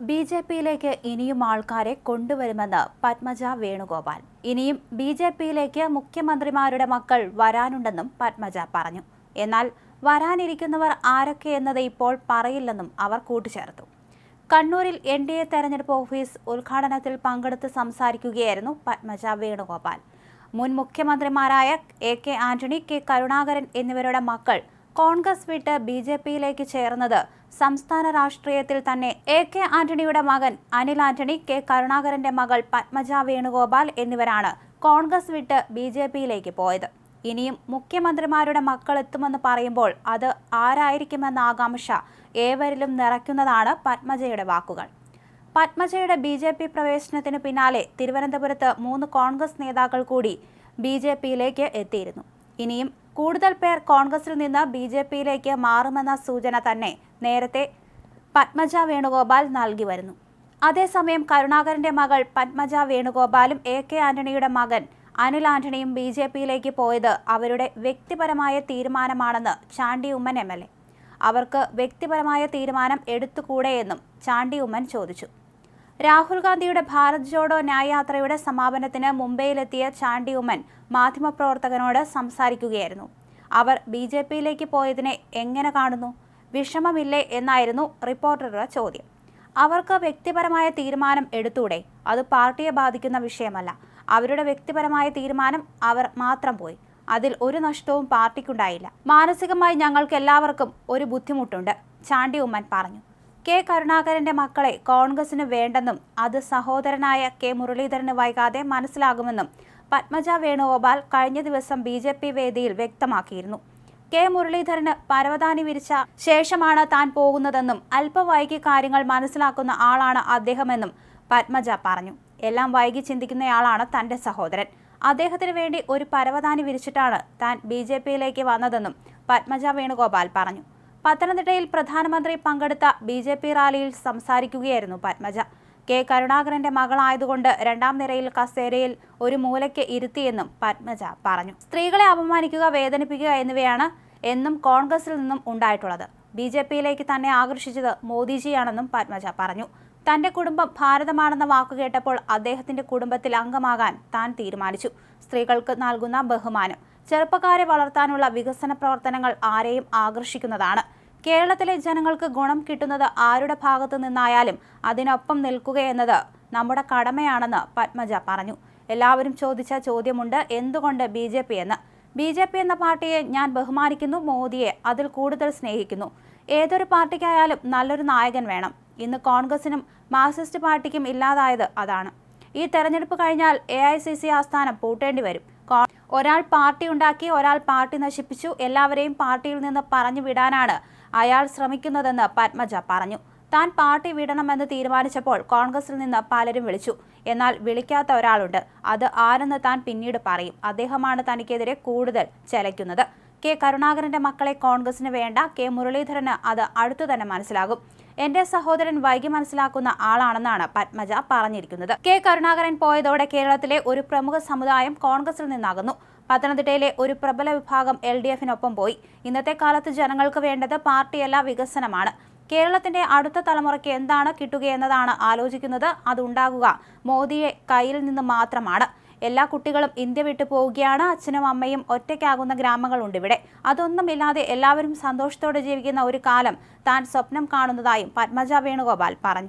B J പിയിലേക്ക് ഇനിയും ആൾക്കാരെ കൊണ്ടുവരുമെന്ന് പത്മജ വേണുഗോപാൽ. ഇനിയും ബി ജെ പിയിലേക്ക് മുഖ്യമന്ത്രിമാരുടെ മക്കൾ വരാനുണ്ടെന്നും പത്മജ പറഞ്ഞു. എന്നാൽ വരാനിരിക്കുന്നവർ ആരൊക്കെയെന്നത് ഇപ്പോൾ പറയില്ലെന്നും അവർ കൂട്ടിച്ചേർത്തു. കണ്ണൂരിൽ എൻ ഡി എ തെരഞ്ഞെടുപ്പ് ഓഫീസ് ഉദ്ഘാടനത്തിൽ പങ്കെടുത്ത് സംസാരിക്കുകയായിരുന്നു പത്മജ വേണുഗോപാൽ. മുൻ മുഖ്യമന്ത്രിമാരായ A K Antony K Karunakaran എന്നിവരുടെ മക്കൾ കോൺഗ്രസ് വിട്ട് ബി ജെ പിയിലേക്ക് ചേർന്നത്. സംസ്ഥാന രാഷ്ട്രീയത്തിൽ തന്നെ എ കെ ആന്റണിയുടെ മകൻ അനിൽ ആന്റണി കെ കരുണാകരന്റെ മകൾ പത്മജ വേണുഗോപാൽ എന്നിവരാണ് കോൺഗ്രസ് വിട്ട് ബി ജെ പിയിലേക്ക് പോയത്. ഇനിയും മുഖ്യമന്ത്രിമാരുടെ മക്കൾ എത്തുമെന്ന് പറയുമ്പോൾ അത് ആരായിരിക്കുമെന്ന ആകാംക്ഷ ഏവരിലും നിറയ്ക്കുന്നതാണ് പത്മജയുടെ വാക്കുകൾ. പത്മജയുടെ ബി ജെ പി പ്രവേശനത്തിന് പിന്നാലെ തിരുവനന്തപുരത്ത് മൂന്ന് കോൺഗ്രസ് നേതാക്കൾ കൂടി ബി ജെ പിയിലേക്ക് എത്തിയിരുന്നു. ഇനിയും കൂടുതൽ പേർ കോൺഗ്രസിൽ നിന്ന് ബി ജെ പിയിലേക്ക് മാറുമെന്ന സൂചന തന്നെ നേരത്തെ പത്മജ വേണുഗോപാൽ നൽകി വരുന്നു. അതേസമയം കരുണാകരന്റെ മകൾ പത്മജ വേണുഗോപാലും എ കെ ആന്റണിയുടെ മകൻ അനിൽ ആന്റണിയും ബി ജെ പിയിലേക്ക് പോയത് അവരുടെ വ്യക്തിപരമായ തീരുമാനമാണെന്ന് Chandy Oommen M L A. അവർക്ക് വ്യക്തിപരമായ തീരുമാനം എടുത്തുകൂടെയെന്നും ചാണ്ടി ഉമ്മൻ ചോദിച്ചു. രാഹുൽ ഗാന്ധിയുടെ ഭാരത് ജോഡോ ന്യായയാത്രയുടെ സമാപനത്തിന് മുംബൈയിലെത്തിയ ചാണ്ടി ഉമ്മൻ മാധ്യമപ്രവർത്തകനോട് സംസാരിക്കുകയായിരുന്നു. അവർ ബി ജെ പിയിലേക്ക് പോയതിനെ എങ്ങനെ കാണുന്നു? വിഷമമില്ലേ എന്നായിരുന്നു റിപ്പോർട്ടറുടെ ചോദ്യം. അവർക്ക് വ്യക്തിപരമായ തീരുമാനം എടുത്തൂടെ? അത് പാർട്ടിയെ ബാധിക്കുന്ന വിഷയമല്ല. അവരുടെ വ്യക്തിപരമായ തീരുമാനം അവർ മാത്രം പോയി. അതിൽ ഒരു നഷ്ടവും പാർട്ടിക്കുണ്ടായില്ല. മാനസികമായി ഞങ്ങൾക്ക് എല്ലാവർക്കും ഒരു ബുദ്ധിമുട്ടുണ്ട് ചാണ്ടി ഉമ്മൻ പറഞ്ഞു. കെ കരുണാകരന്റെ മക്കളെ കോൺഗ്രസിന് വേണ്ടെന്നും അത് സഹോദരനായ കെ മുരളീധരന് വൈകാതെ മനസ്സിലാകുമെന്നും പത്മജ വേണുഗോപാൽ കഴിഞ്ഞ ദിവസം ബി ജെ പി വേദിയിൽ വ്യക്തമാക്കിയിരുന്നു. കെ മുരളീധരന് പരവതാനി വിരിച്ച ശേഷമാണ് താൻ പോകുന്നതെന്നും അല്പം വൈകി കാര്യങ്ങൾ മനസ്സിലാക്കുന്ന ആളാണ് അദ്ദേഹമെന്നും പത്മജ പറഞ്ഞു. എല്ലാം വൈകി ചിന്തിക്കുന്നയാളാണ് തന്റെ സഹോദരൻ. അദ്ദേഹത്തിന് വേണ്ടി ഒരു പരവതാനി വിരിച്ചിട്ടാണ് താൻ ബി ജെ പിയിലേക്ക് വന്നതെന്നും പത്മജ വേണുഗോപാൽ പറഞ്ഞു. പത്തനംതിട്ടയിൽ പ്രധാനമന്ത്രി പങ്കെടുത്ത ബി ജെ പി റാലിയിൽ സംസാരിക്കുകയായിരുന്നു പത്മജ. കെ കരുണാകരന്റെ മകളായതുകൊണ്ട് രണ്ടാം നിരയിൽ കസേരയിൽ ഒരു മൂലയ്ക്ക് ഇരുത്തിയെന്നും പത്മജ പറഞ്ഞു. സ്ത്രീകളെ അപമാനിക്കുക വേദനിപ്പിക്കുക എന്നിവയാണ് എന്നും കോൺഗ്രസിൽ നിന്നും ഉണ്ടായിട്ടുള്ളത്. ബി ജെ പിയിലേക്ക് തന്നെ ആകർഷിച്ചത് മോദിജിയാണെന്നും പത്മജ പറഞ്ഞു. തന്റെ കുടുംബം ഭാരതമാണെന്ന വാക്കു കേട്ടപ്പോൾ അദ്ദേഹത്തിന്റെ കുടുംബത്തിൽ അംഗമാകാൻ താൻ തീരുമാനിച്ചു. സ്ത്രീകൾക്ക് നൽകുന്ന ബഹുമാനം ചെറുപ്പക്കാരെ വളർത്താനുള്ള വികസന പ്രവർത്തനങ്ങൾ ആരെയും ആകർഷിക്കുന്നതാണ്. കേരളത്തിലെ ജനങ്ങൾക്ക് ഗുണം കിട്ടുന്നത് ആരുടെ ഭാഗത്തു നിന്നായാലും അതിനൊപ്പം നിൽക്കുകയെന്നത് നമ്മുടെ കടമയാണെന്ന് പത്മജ പറഞ്ഞു. എല്ലാവരും ചോദിച്ച ചോദ്യമുണ്ട് എന്തുകൊണ്ട് ബി ജെ പി എന്ന്? ബി ജെ പി എന്ന പാർട്ടിയെ ഞാൻ ബഹുമാനിക്കുന്നു മോദിയെ അതിൽ കൂടുതൽ സ്നേഹിക്കുന്നു. ഏതൊരു പാർട്ടിക്കായാലും നല്ലൊരു നായകൻ വേണം. ഇന്ന് കോൺഗ്രസിനും മാർക്സിസ്റ്റ് പാർട്ടിക്കും ഇല്ലാതായത് അതാണ്. ഈ തെരഞ്ഞെടുപ്പ് കഴിഞ്ഞാൽ എ ആസ്ഥാനം പൂട്ടേണ്ടി വരും. ഒരാൾ പാർട്ടി ഉണ്ടാക്കി ഒരാൾ പാർട്ടി നശിപ്പിച്ചു. എല്ലാവരെയും പാർട്ടിയിൽ നിന്ന് പറഞ്ഞു വിടാനാണ് അയാൾ ശ്രമിക്കുന്നതെന്ന് പത്മജ പറഞ്ഞു. താൻ പാർട്ടി വിടണമെന്ന് തീരുമാനിച്ചപ്പോൾ കോൺഗ്രസിൽ നിന്ന് പലരും വിളിച്ചു. എന്നാൽ വിളിക്കാത്ത ഒരാളുണ്ട്. അത് ആരെന്ന് താൻ പിന്നീട് പറയും. അദ്ദേഹമാണ് തനിക്കെതിരെ കൂടുതൽ ചെലയ്ക്കുന്നത്. കെ കരുണാകരന്റെ മക്കളെ കോൺഗ്രസിന് വേണ്ട കെ മുരളീധരന് അത് അടുത്തു തന്നെ മനസ്സിലാകും. എന്റെ സഹോദരൻ വൈകി മനസ്സിലാക്കുന്ന ആളാണെന്നാണ് പത്മജ പറഞ്ഞിരിക്കുന്നത്. കെ. കരുണാകരൻ പോയതോടെ കേരളത്തിലെ ഒരു പ്രമുഖ സമുദായം കോൺഗ്രസിൽ നിന്നാകുന്നു. പത്തനംതിട്ടയിലെ ഒരു പ്രബല വിഭാഗം എൽ ഡി എഫിനൊപ്പം പോയി. ഇന്നത്തെ കാലത്ത് ജനങ്ങൾക്ക് വേണ്ടത് പാർട്ടിയല്ല വികസനമാണ്. കേരളത്തിന്റെ അടുത്ത തലമുറയ്ക്ക് എന്താണ് കിട്ടുകയെന്നതാണ് ആലോചിക്കുന്നത്. അതുണ്ടാകുക മോദിയെ കയ്യിൽ നിന്ന് മാത്രമാണ്. എല്ലാ കുട്ടികളും ഇന്ത്യ വിട്ടു പോവുകയാണ്. അച്ഛനും അമ്മയും ഒറ്റയ്ക്കാകുന്ന ഗ്രാമങ്ങളുണ്ട് ഇവിടെ. അതൊന്നുമില്ലാതെ എല്ലാവരും സന്തോഷത്തോടെ ജീവിക്കുന്ന ഒരു കാലം താൻ സ്വപ്നം കാണുന്നതായും പത്മജ വേണുഗോപാൽ പറഞ്ഞു.